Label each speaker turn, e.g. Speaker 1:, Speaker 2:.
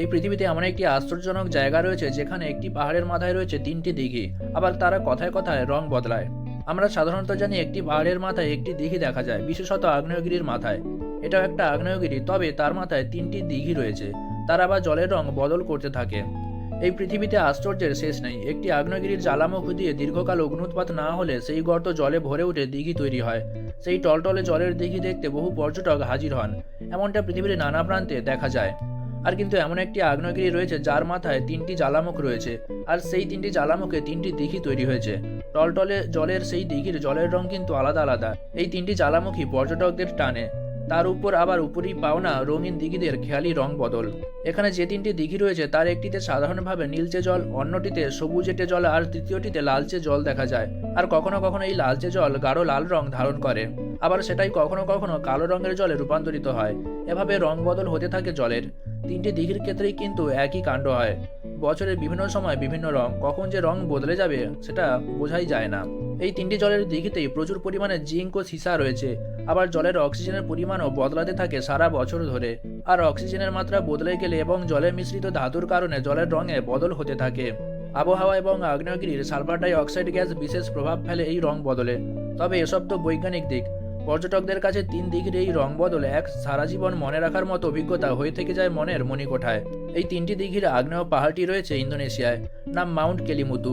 Speaker 1: এই পৃথিবীতে এমন একটি আশ্চর্যজনক জায়গা রয়েছে যেখানে একটি পাহাড়ের মাথায় রয়েছে তিনটি দিঘি, আবার তারা কথায় কথায় রং বদলায়। আমরা সাধারণত জানি একটি পাহাড়ের মাথায় একটি দিঘি দেখা যায়, বিশেষত আগ্নেয়গিরির মাথায়। এটাও একটা আগ্নেয়গিরি, তবে তার মাথায় তিনটি দিঘি রয়েছে, তারা আবার জলের রং বদল করতে থাকে। এই পৃথিবীতে আশ্চর্যের শেষ নেই, একটি আগ্নেয়গিরির জ্বালামুখ দিয়ে দীর্ঘকাল অগ্নুৎপাত না হলে সেই গর্ত জলে ভরে উঠে দিঘি তৈরি হয়। সেই টলটলে জলের দিঘি দেখতে বহু পর্যটক হাজির হন, এমনটা পৃথিবীর নানা প্রান্তে দেখা যায়। আর কিন্তু এমন একটি আগ্নেয়গিরি রয়েছে যার মাথায় তিনটি জ্বালামুখ রয়েছে, আর সেই তিনটি জ্বালামুখে তিনটি দিঘি তৈরি হয়েছে। টলটলে জলের সেই দিঘির জলের রং কিন্তু আলাদা আলাদা। এই তিনটি জ্বালামুখী পর্যটকদের টানে। তার উপর আবার উপরই পাওনা রঙিন দিঘিদের খেয়ালি রং বদল। এখানে যে তিনটি দিঘি রয়েছে, তার একটিতে সাধারণভাবে নীলচে জল, অন্যটিতে সবুজেটে জল, আর তৃতীয়টিতে লালচে জল দেখা যায়। আর কখনো কখনো এই লালচে জল গাঢ় লাল রং ধারণ করে। আবার সেটাই কখনো কখনো কালো রঙের জলে রূপান্তরিত হয়। এভাবে রং বদল হতে থাকে জলের। তিনটি দিঘির ক্ষেত্রেই কিন্তু একই কাণ্ড হয়। বছরের বিভিন্ন সময় বিভিন্ন রং কখন যে রং বদলে যাবে সেটা বোঝাই যায় না। এই তিনটি জলের দিঘিতেই প্রচুর পরিমাণে জিঙ্ক ও সীসা রয়েছে। আবার জলের অক্সিজেনের পরিমাণও বদলাতে থাকে সারা বছর ধরে। আর অক্সিজেনের মাত্রা বদলে গেলে এবং জলে মিশ্রিত ধাতুর কারণে জলের রঙে বদল হতে থাকে। আবহাওয়া এবং আগ্নেয়গিরির সালফার ডাই অক্সাইড গ্যাস বিশেষ প্রভাব ফেলে এই রং বদলে। তবে এসব তো বৈজ্ঞানিক দিক। পর্যটকদের কাছে তিন দিকের এই রং বদল এক সারা জীবন মনে রাখার মতো অভিজ্ঞতা হয়ে থেকে যায় মনের মণিকোঠায়। এই তিনটি দিঘির আগ্নেয় পাহাড়টি রয়েছে ইন্দোনেশিয়ায়, নাম মাউন্ট কেলিমুতু।